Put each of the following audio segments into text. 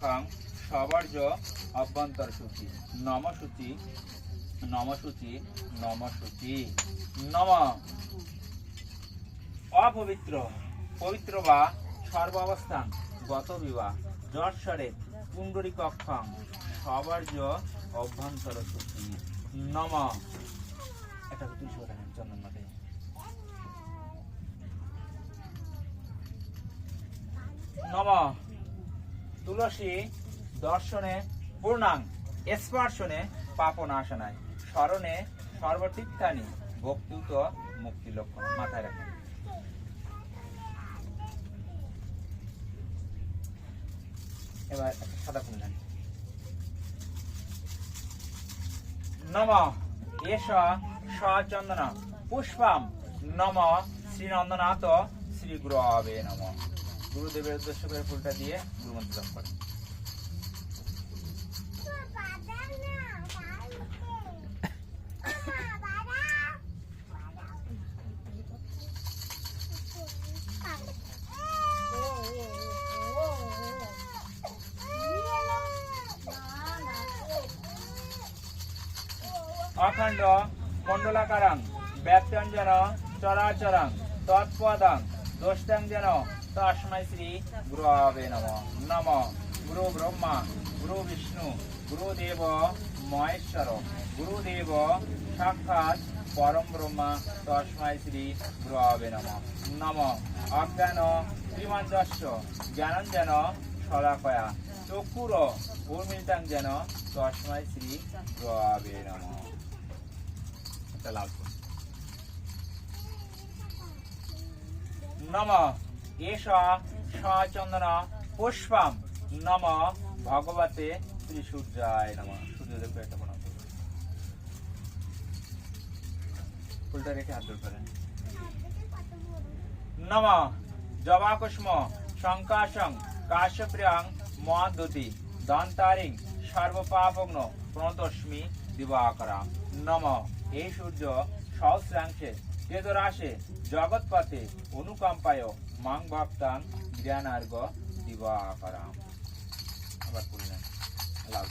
কক্ষাং সবর্জ অভ্যন্তর সূচি। নম সূচি নম সূচি নম। অপবিত্র। পবিত্র বা সর্বাবস্থান। গত বিবাহ যশ্বরে পুণ্ডরী কক্ষাং সবর্জ অভ্যন্তর সূচি। নম। এটা তুলসী কথা চন্দন মাঠে নম। তুলসী দর্শনে পূর্ণাং স্পর্শনে পাপনাশনায়, স্মরণে সর্বতীর্থানি ভক্তিত মুক্তি লক্ষণ মাথায় রাখুন। এবার সাদা ফুল নম এস সচন্দন পুষ্পম, নম শ্রীনন্দনাথ শ্রী গুরবে নম। গুরুদেবের উদ্দেশ্য করে ফুলটা দিয়ে গুরুমন্ত্র জপ করেন। অখণ্ড, মণ্ডলাকারাং ব্যক্তঞ্জন চরাচরাং, তৎপদং, দোষ্টাং যেন তস্মৈ শ্রী গুরবে নম নম গুরু ব্রহ্মা গুরু বিষ্ণু গুরুদেব মহেশ্বর গুরুদেব সাক্ষাৎ পরম ব্রহ্মা তস্মৈ শ্রী গুরবে নম নম অজ্ঞান শ্রীমন্তস্য জ্ঞানঞ্জন শলাকয়া চক্ষুর উর্মিতাং যেন তস্মৈ শ্রী গুরবে নম লাভ নম এষ সচন্দন পুষ্পম নম ভগবতে শ্রী সূর্যায় নম। সূর্যদেবকে একটা প্রণাম করুন। ফুলটা রেখে হাত ধরে করেন নম জবাকুষ্ম শঙ্কাশং কাশ্যপ্রিয়াং মহাদুতি দন্তারিং সর্বপাপগ্ন প্রণতস্মি দিবাকরাং নম এই সূর্য সহস্রাংশে তেজরাশে জগৎপথে অনুকম্পায় মাং ভক্তাং জ্ঞানার্গ দিবাকরাম। আবার করলেন লাল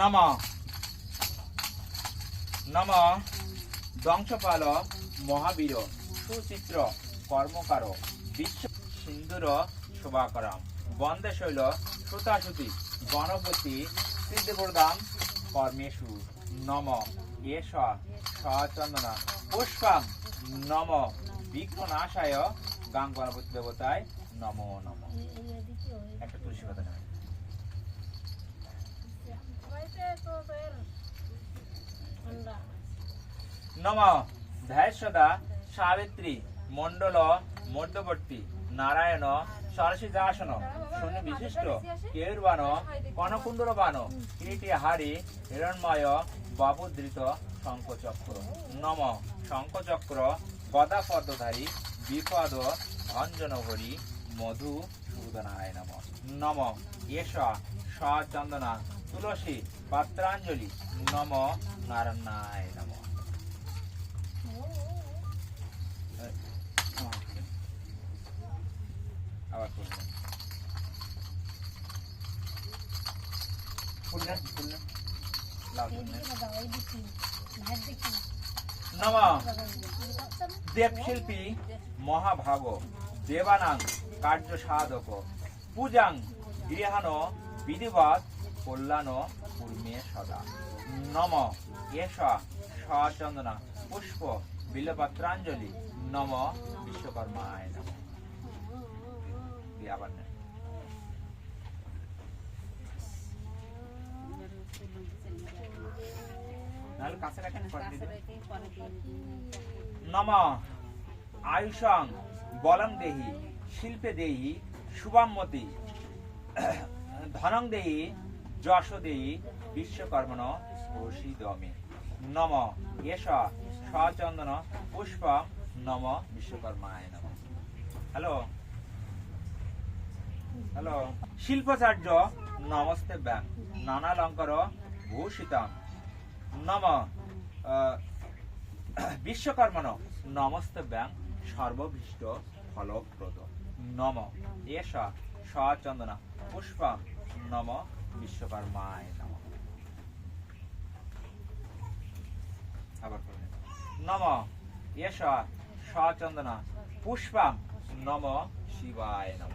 নম। নম দংশপাল মহাবীর, সুচিত্র, কর্মকার, বিশ্ব সিন্দুর শোভাকরাম। বন্দে শৈল, সুতাসুতি, গণপতি সিদ্ধপ্রদাম কর্মেশু। নম এষ সচন্দনা পুষ্পাম নম বিঘ্ননাশায় গাং গণপতি দেবতায় নম নম একটা তুলসী কথা নেবেন। নম ধ্যাসদা সাবিত্রী মণ্ডল, মধ্যবর্তী, নারায়ণ সরসী দাসন শূন্য বিশিষ্ট, কেউরবান কনকুণ্ডল বান কিরিটি হারি হিরণময় বাবুদৃত শঙ্খচক্র। নম, শঙ্খচক্র গদা পদ্মধারী বিপদ ভঞ্জন হরি মধু সুদনায় নম। নম এষ সচন্দনা, তুলসী, পাত্রাঞ্জলি, নম, নারায়ণায় নম। দেবশিল্পী মহাভাগ দেবানাং কার্য সাধক, পূজাং গৃহান বিধিবৎ, কল্যাণ, কুর্মে সদা। নম। এষ সচন্দনা পুষ্প বিল্লপত্রাঞ্জলি নম। বিশ্বকর্মায় নম। আবার নেন। নাহলে কাছে রাখেন পরে দিয়ে দেবেন। নম। আয়ুষং বলং দেহি শিল্পে দেহি শুভামতি ধনং দেহি যশ দেহি বিশ্বকর্মণ প্রসিদমে নম। এষ। সচন্দন পুষ্প নম। বিশ্বকর্মায় নম। হ্যালো? হ্যালো শিল্পাচার্য নমস্তে ব্যাং নানালঙ্কর ভূষিতাম নম বিশ্বকর্মণ নমস্তে ব্যাং সর্বভীষ্ট ফলপ্রদ নম এষ সচন্দনা পুষ্পম নম বিশ্বকর্মায় নম আবার। নম এষ সচন্দনা পুষ্পম নম শিবায় নম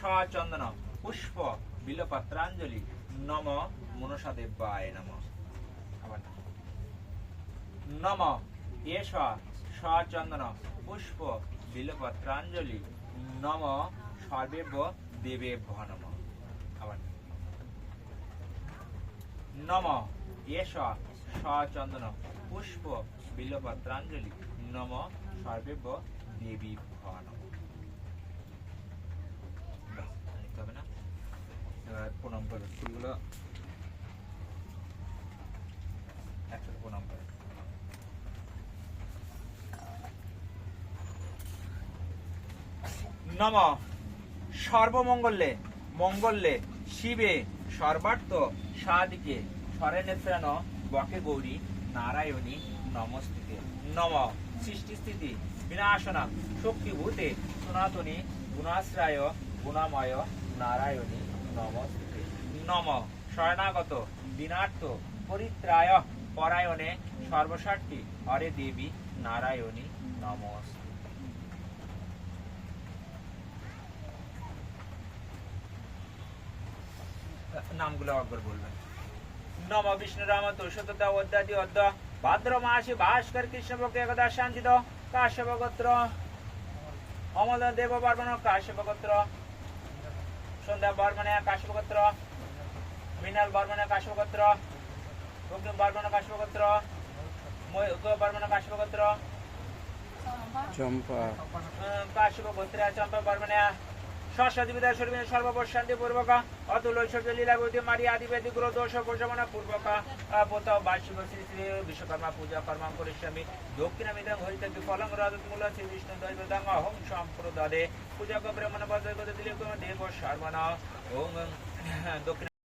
সচন্দন পুষ্প বিল্লপত্রাঞ্জলি নম মনসা দেবায় নম। নম। এষ সচন্দন পুষ্প বিল্লপত্রাঞ্জলি নম সর্বেব দেবেভ্য নম। আবার নম। এষ সচন্দন পুষ্প বিল্লপত্রাঞ্জলি নম সর্বেব দেবীভ্য নম বাহ, আর লিখতে হবে না এবার প্রণাম করবে ফুলগুলো নম, সর্বমঙ্গলে, মঙ্গলে, শিবে, সর্বার্থ, সাদিকে স্বরেনেত্রাণ বকে গৌরী, নারায়ণী নমস্তিকে নম, সৃষ্টি স্থিতি, বিনাশনা শক্তিভূতে সনাতনী, গুণাশ্রয়, গুণাময়, নারায়ণী। নম। শরণাগত, দিনার্থ, পরিত্রায়, পরায়ণে সর্বসার্থী হরে দেবী, নারায়ণী, নমস্তে। নামগুলো একবার বলবেন। নম বিষ্ণু রাম তুলসততা অদ্যাদি অদ্য, ভাদ্র মাসে ভাস্কর কৃষ্ণ পক্ষে একদা শান্তি দ কাশ্যপ গোত্র অমল দেব বর্মণ কাশ্যপ গোত্র সন্ধ্যা বর্মনে কাশ্যপ গোত্র মৃণাল বর্মনে কাশ্যপ গোত্র অগ্নি বর্মণ কাশ্যপ বর্মন ময়ূর বর্মণ কাশ্যপ গোত্র চম্পা। কাশ্যপ গোত্রে চম্পা বর্মণে ষষ্ঠাধিবিদায় সর্বিনে সর্বপশান্তি পূর্বক শ্রী শ্রী বিশ্বকর্মা পূজা কর্মাং করিষ্যামি। দক্ষিণামিদং হরিত ফলং রজত মূল শ্রী বিষ্ণু দৈবদং অহং ব্রহ্মণ দেব ওং দক্ষিণ